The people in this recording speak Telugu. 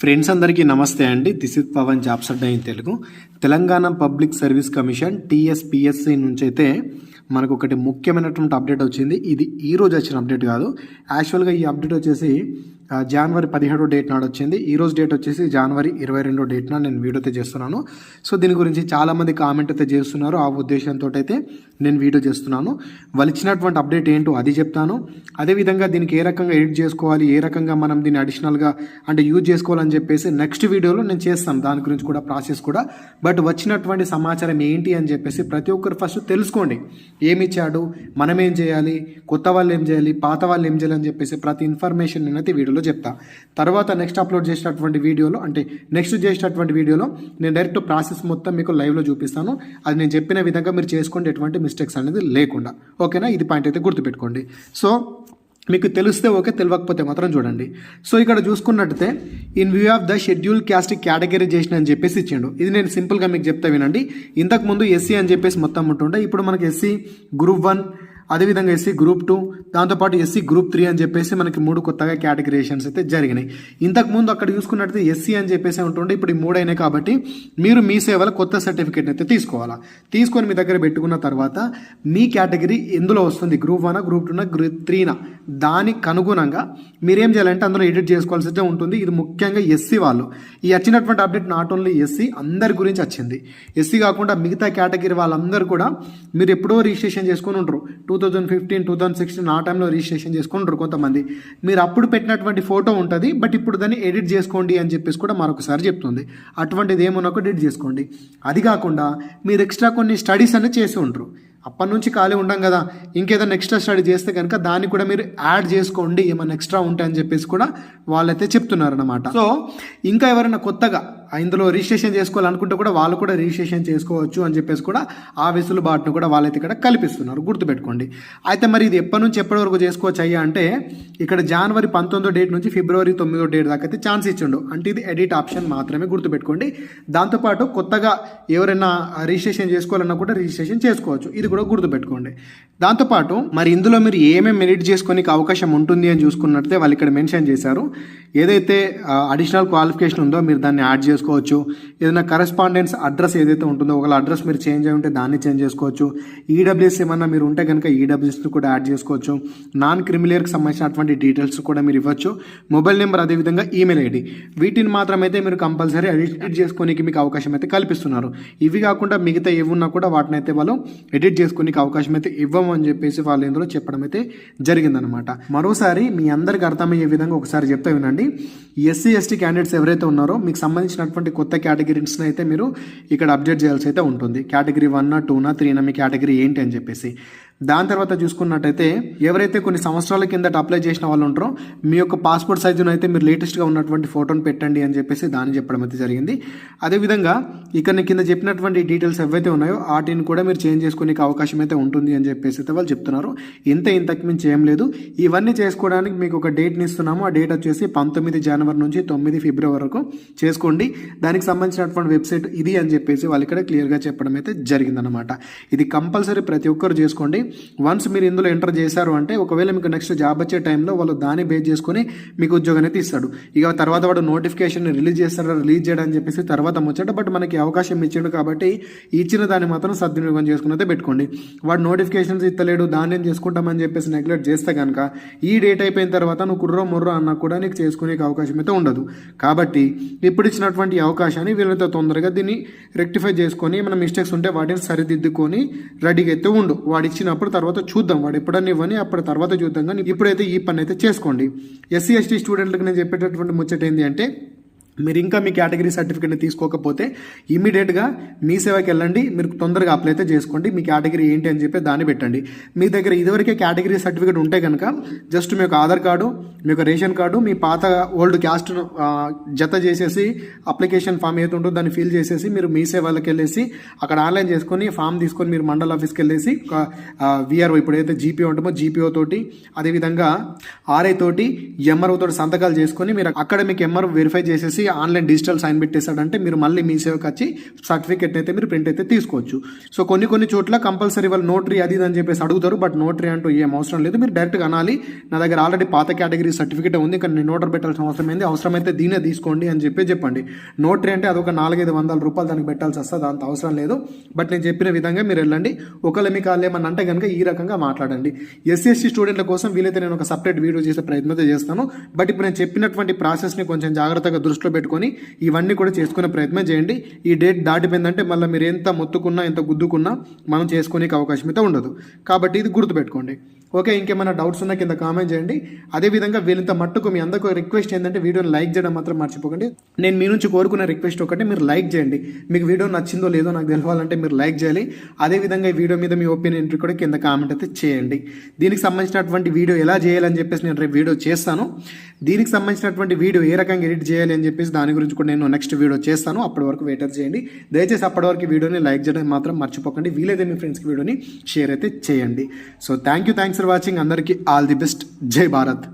ఫ్రెండ్స్ అందరికీ నమస్తే అండి. This is Pavan jobs Adda in Telugu. Telangana public service commission TSPSC నుంచి అయితే మనకు ఒకటి ముఖ్యమైనటువంటి అప్డేట్ వచ్చింది. ఇది ఈ రోజు వచ్చిన అప్డేట్ కాదు. యాక్చువల్గా ఈ అప్డేట్ వచ్చేసి జనవరి పదిహేడో డేట్ నాడు వచ్చింది. ఈ రోజు డేట్ వచ్చేసి జనవరి ఇరవై రెండో డేట్ నాడు నేను వీడియో అయితే చేస్తున్నాను సో దీని గురించి చాలామంది కామెంట్ అయితే చేస్తున్నారు. ఆ ఉద్దేశంతో అయితే నేను వీడియో చేస్తున్నాను. వాళ్ళు ఇచ్చినటువంటి అప్డేట్ ఏంటో అది చెప్తాను. అదేవిధంగా దీనికి ఏ రకంగా ఎడిట్ చేసుకోవాలి ఏ రకంగా మనం దీన్ని అడిషనల్గా అంటే యూజ్ చేసుకోవాలని చెప్పేసి నెక్స్ట్ వీడియోలో నేను చేస్తాను. దాని గురించి కూడా ప్రాసెస్ కూడా. బట్ వచ్చినటువంటి సమాచారం ఏంటి అని చెప్పేసి ప్రతి ఒక్కరు ఫస్ట్ తెలుసుకోండి. ఏమి ఇచ్చాడు మనం ఏం చేయాలి కొత్త వాళ్ళు ఏం చేయాలి పాత వాళ్ళు ఏం చేయాలి అని చెప్పేసి ప్రతి ఇన్ఫర్మేషన్ నేనైతే వీడియోలో చెప్తా. తర్వాత నెక్స్ట్ అప్లోడ్ చేసినటువంటి వీడియోలో అంటే నెక్స్ట్ చేసినటువంటి వీడియోలో నేను డైరెక్ట్ ప్రాసెస్ మొత్తం మీకు లైవ్లో చూపిస్తాను. అది నేను చెప్పిన విధంగా మీరు చేసుకోండి ఎటువంటి మిస్టేక్స్ అనేది లేకుండా. ఓకేనా? ఇది పాయింట్ అయితే గుర్తుపెట్టుకోండి. సో మీకు తెలిస్తే ఓకే తెలియకపోతే మాత్రం చూడండి. సో ఇక్కడ చూసుకున్నట్టయితే in view of the schedule caste categorization అని చెప్పేసి ఇచ్చిండు. ఇది నేను సింపుల్గా మీకు చెప్తా వినండి. ఇంతకుముందు ఎస్సీ అని చెప్పేసి మొత్తం ఉంటుండే. ఇప్పుడు మనకి ఎస్సీ గ్రూప్ వన్ అదేవిధంగా ఎస్సీ గ్రూప్ టూ దాంతోపాటు ఎస్సీ గ్రూప్ త్రీ అని చెప్పేసి మనకి మూడు కొత్తగా కేటగిరేషన్స్ అయితే జరిగినాయి. ఇంతకు ముందు అక్కడ చూసుకున్నట్లయితే ఎస్సీ అని చెప్పేసి ఉంటుండే ఇప్పుడు ఈ మూడు కాబట్టి మీరు మీ సేవల కొత్త సర్టిఫికేట్ అయితే తీసుకోవాలా? తీసుకొని మీ దగ్గర పెట్టుకున్న తర్వాత మీ కేటగిరీ ఎందులో వస్తుంది? గ్రూప్ వన్ గ్రూప్ టూనా గ్రూప్ త్రీనా దానికి అనుగుణంగా మీరేం చేయాలంటే అందులో ఎడిట్ చేసుకోవాల్సి అయితే ఉంటుంది. ఇది ముఖ్యంగా ఎస్సీ వాళ్ళు. ఈ వచ్చినటువంటి అప్డేట్ నాట్ ఓన్లీ ఎస్సీ అందరి గురించి వచ్చింది. ఎస్సీ కాకుండా మిగతా కేటగిరీ వాళ్ళందరూ కూడా మీరు ఎప్పుడో రిజిస్ట్రేషన్ చేసుకొని ఉంటారు. Two two thousand fifteen two thousand sixteen ఆ టైంలో రిజిస్ట్రేషన్ చేసుకుంటారు కొంతమంది. మీరు అప్పుడు పెట్టినటువంటి ఫోటో ఉంటుంది బట్ ఇప్పుడు దాన్ని ఎడిట్ చేసుకోండి అని చెప్పేసి కూడా మరొకసారి చెప్తుంది. అటువంటిది ఏమన్నా ఒక ఎడిట్ చేసుకోండి. అది కాకుండా మీరు ఎక్స్ట్రా కొన్ని స్టడీస్ అనేది చేసి ఉంటారు అప్పటి నుంచి ఖాళీ ఉండం కదా ఇంకేదైనా ఎక్స్ట్రా స్టడీ చేస్తే కనుక దాన్ని కూడా మీరు యాడ్ చేసుకోండి ఏమైనా ఎక్స్ట్రా ఉంటాయని చెప్పేసి కూడా వాళ్ళైతే చెప్తున్నారనమాట సో ఇంకా ఎవరైనా కొత్తగా ఇందులో రిజిస్ట్రేషన్ చేసుకోవాలనుకుంటే కూడా వాళ్ళు కూడా రిజిస్ట్రేషన్ చేసుకోవచ్చు అని చెప్పేసి కూడా ఆ వెసులుబాటును కూడా వాళ్ళైతే ఇక్కడ కల్పిస్తున్నారు. గుర్తుపెట్టుకోండి. అయితే మరి ఇది ఎప్పటి నుంచి ఎప్పటి వరకు చేసుకోవచ్చు అయ్యా అంటే ఇక్కడ జనవరి పంతొమ్మిదో డేట్ నుంచి ఫిబ్రవరి తొమ్మిదో డేట్ దాకా అయితే ఛాన్స్ ఇచ్చిండు. అంటే ఇది ఎడిట్ ఆప్షన్ మాత్రమే గుర్తుపెట్టుకోండి. దాంతోపాటు కొత్తగా ఎవరైనా రిజిస్ట్రేషన్ చేసుకోవాలన్నా కూడా రిజిస్ట్రేషన్ చేసుకోవచ్చు. ఇది కూడా గుర్తుపెట్టుకోండి. దాంతోపాటు మరి ఇందులో మీరు ఏమేమి ఎడిట్ చేసుకోనికి అవకాశం ఉంటుంది అని చూసుకున్నట్లయితే వాళ్ళు ఇక్కడ మెన్షన్ చేశారు. ఏదైతే అడిషనల్ క్వాలిఫికేషన్ ఉందో మీరు దాన్ని యాడ్ చేసుకోవచ్చు. ఏదైనా కరెస్పాండెన్స్ అడ్రస్ ఏదైతే ఉంటుందో ఒకవేళ అడ్రస్ మీరు చేంజ్ అయి ఉంటే దాన్ని చేంజ్ చేసుకోవచ్చు. ఈడబ్ల్యూఎస్ ఏమన్నా మీరు ఉంటే కనుక ఈడబ్ల్యూఎస్ని కూడా యాడ్ చేసుకోవచ్చు. నాన్ క్రిమిలియర్కి సంబంధించినటువంటి డీటెయిల్స్ కూడా మీరు ఇవ్వచ్చు. మొబైల్ నెంబర్ అదేవిధంగా ఈమెయిల్ ఐడి. వీటిని మాత్రమైతే మీరు కంపల్సరీ ఎడిట్ చేసుకోనికి మీకు అవకాశం అయితే కల్పిస్తున్నారు. ఇవి కాకుండా మిగతా ఏమున్నా కూడా వాటిని అయితే వాళ్ళు ఎడిట్ చేసుకోనికి అవకాశం అయితే ఇవ్వము అని చెప్పేసి వాళ్ళు ఇందులో చెప్పడం అయితే జరిగిందనమాట మరోసారి మీ అందరికి అర్థమయ్యే విధంగా ఒకసారి చెప్తే వినండి. ఎస్సీ ఎస్టీ క్యాండిడేట్స్ ఎవరైతే ఉన్నారో మీకు సంబంధించిన సంబంధించినటువంటి కొత్త కేటగిరీస్ని అయితే మీరు ఇక్కడ అప్డేట్ చేయాల్సి అయితే ఉంటుంది. కేటగిరీ వన్ టూనా త్రీనా మీ కేటగిరీ ఏంటి అని చెప్పేసి. దాని తర్వాత చూసుకున్నట్టయితే ఎవరైతే కొన్ని సంవత్సరాల కిందట అప్లై చేసిన వాళ్ళు ఉంటారో మీ యొక్క పాస్పోర్ట్ సైజును అయితే మీరు లేటెస్ట్గా ఉన్నటువంటి ఫోటోని పెట్టండి అని చెప్పేసి దాన్ని చెప్పడం అయితే జరిగింది. అదేవిధంగా ఇక్కడ కింద చెప్పినటువంటి డీటెయిల్స్ ఏవైతే ఉన్నాయో వాటిని కూడా మీరు చేంజ్ చేసుకునే అవకాశం అయితే ఉంటుంది అని చెప్పేసి అయితే వాళ్ళు చెప్తున్నారు. ఇంత ఇంతకు మించి ఏం లేదు. ఇవన్నీ చేసుకోవడానికి మీకు ఒక డేట్ని ఇస్తున్నాము. ఆ డేట్ వచ్చేసి పంతొమ్మిది జనవరి నుంచి తొమ్మిది ఫిబ్రవరి వరకు చేసుకోండి. దానికి సంబంధించినటువంటి వెబ్సైట్ ఇది అని చెప్పేసి వాళ్ళు ఇక్కడ క్లియర్గా చెప్పడం అయితే జరిగిందనమాట ఇది కంపల్సరీ ప్రతి ఒక్కరు చేసుకోండి. వన్స్ మీరు ఇందులో ఎంటర్ చేశారు అంటే ఒకవేళ మీకు నెక్స్ట్ జాబ్ వచ్చే టైంలో వాళ్ళు దాన్ని బేస్ చేసుకొని మీకు ఉద్యోగాన్ని అయితే ఇస్తాడు. ఇక తర్వాత వాడు నోటిఫికేషన్ రిలీజ్ చేస్తాడు రిలీజ్ చేయడం అని చెప్పేసి తర్వాత ముచ్చట బట్ మనకి అవకాశం ఇచ్చాడు కాబట్టి ఇచ్చిన దాన్ని మాత్రం సద్వినియోగం చేసుకుని పెట్టుకోండి. వాడు నోటిఫికేషన్స్ ఇస్తలేడు దాన్ని ఏం చేసుకుంటామని చెప్పేసి నెగ్లెక్ట్ చేస్తే కనుక ఈ డేట్ అయిపోయిన తర్వాత నువ్వు కుర్రో ముర్రో అన్నా కూడా నీకు చేసుకునే అవకాశం అయితే ఉండదు. కాబట్టి ఇప్పుడు ఇచ్చినటువంటి అవకాశాన్ని వీళ్ళతో తొందరగా దీన్ని రెక్టిఫై చేసుకొని మన మిస్టేక్స్ ఉంటే వాటిని సరిదిద్దుకొని రెడీగా అయితే ఉండు. వాడు వచ్చినప్పుడు తర్వాత చూద్దాం. వాడు ఎప్పుడన్నా ఇవ్వని అప్పుడు తర్వాత చూద్దాం. కానీ ఇప్పుడైతే ఈ పని అయితే చేసుకోండి. ఎస్సీ ఎస్టీ స్టూడెంట్లకు నేను చెప్పేటటువంటి ముచ్చట ఏంటి అంటే మీరు ఇంకా మీ కేటగిరీ సర్టిఫికేట్ తీసుకోకపోతే ఇమీడియట్గా మీ సేవకి వెళ్ళండి. మీరు తొందరగా అప్లై అయితే చేసుకోండి. మీ కేటగిరీ ఏంటి అని చెప్పి దాన్ని పెట్టండి. మీ దగ్గర ఇదివరకే కేటగిరీ సర్టిఫికేట్ ఉంటే కనుక జస్ట్ మీ యొక్క ఆధార్ కార్డు మీ యొక్క రేషన్ కార్డు మీ పాత ఓల్డ్ క్యాస్ట్ జత చేసేసి అప్లికేషన్ ఫామ్ ఏది ఉంటుందో దాన్ని ఫిల్ చేసేసి మీరు మీ సేవలకు వెళ్ళేసి అక్కడ ఆన్లైన్ చేసుకొని ఫామ్ తీసుకొని మీరు మండల ఆఫీస్కి వెళ్ళేసి విఆర్ఓ ఇప్పుడు ఏదైతే జీపీఓ ఉంటుందో జీపీఓ తోటి అదేవిధంగా ఆర్ఐ తోటి ఎంఆర్ఓ తోటి సంతకాలు చేసుకొని మీరు అక్కడ మీకు ఎంఆర్ వెరిఫై చేసేసి ఆన్లైన్ డిజిటల్ సైన్ పెట్టేశాడంటే మీరు మళ్ళీ మీ సేవకు వచ్చి సర్టిఫికేట్ అయితే మీరు ప్రింట్ అయితే తీసుకోవచ్చు. సో కొన్ని కొన్ని చోట్ల కంపల్సరీ వాళ్ళు నోటరీ అది ఇది అని చెప్పేసి అడుగుతారు. బట్ నోటరీ అంటూ ఏం అవసరం లేదు. మీరు డైరెక్ట్గా అనాలి. నా దగ్గర ఆల్రెడీ పాత కేటగిరీ సర్టిఫికేట్ ఉంది. కానీ నేను నోటర్ పెట్టాల్సిన అవసరం ఏంది? అవసరమైతే దీనే తీసుకోండి అని చెప్పి చెప్పండి. నోటరీ అంటే అదొక నాలుగైదు వందల రూపాయలు దానికి పెట్టాల్సి వస్తుంది. అంత అవసరం లేదు. బట్ నేను చెప్పిన విధంగా మీరు వెళ్ళండి. ఒకవేళ మీకు వాళ్ళు ఏమన్నా అంటే కనుక ఈ రకంగా మాట్లాడండి. ఎస్సీ స్టూడెంట్ల కోసం వీలైతే నేను ఒక సపరేట్ వీడియో చేసే ప్రయత్నం అయితే చేస్తాను. బట్ ఇప్పుడు నేను చెప్పినటువంటి ప్రాసెస్ని కొంచెం జాగ్రత్తగా దృష్టిలో పెట్టుకొని ఇవన్నీ కూడా చేసుకునే ప్రయత్నం చేయండి. ఈ డేట్ దాటిపోయిందంటే మళ్ళీ మీరు ఎంత మొత్తుకున్నా ఎంత గుద్దుకున్నా మనం చేసుకునే అవకాశం అయితే ఉండదు. కాబట్టి ఇది గుర్తుపెట్టుకోండి. ఓకే ఇంకేమైనా డౌట్స్ ఉన్నా కింద కామెంట్ చేయండి. అదేవిధంగా వీళ్ళంత మట్టుకు మీ అందరికీ రిక్వెస్ట్ ఏంటంటే వీడియోని లైక్ చేయడం మాత్రం మర్చిపోకండి. నేను మీ నుంచి కోరుకునే రిక్వెస్ట్ ఒకటి మీరు లైక్ చేయండి. మీకు వీడియో నచ్చిందో లేదో నాకు తెలవాలంటే మీరు లైక్ చేయాలి. అదేవిధంగా ఈ వీడియో మీద మీ ఒపీనియన్ కూడా కింద కామెంట్ అయితే చేయండి. దీనికి సంబంధించినటువంటి వీడియో ఎలా చేయాలని చెప్పేసి నేను రేపు వీడియో చేస్తాను. దీనికి సంబంధించినటువంటి వీడియో ఏ రకంగా ఎడిట్ చేయాలి అని చెప్పేసి దాని గురించి కూడా నేను నెక్స్ట్ వీడియో చేస్తాను. అప్పటి వరకు వెయిటర్ చేయండి. దయచేసి అప్పటి వరకు వీడియోని లైక్ చేయడం మాత్రం మర్చిపోకండి. వీలైతే మీ ఫ్రెండ్స్కి వీడియోని షేర్ అయితే చేయండి. So thank you thanks for watching అందరికీ ఆల్ ది బెస్ట్ జై భారత్.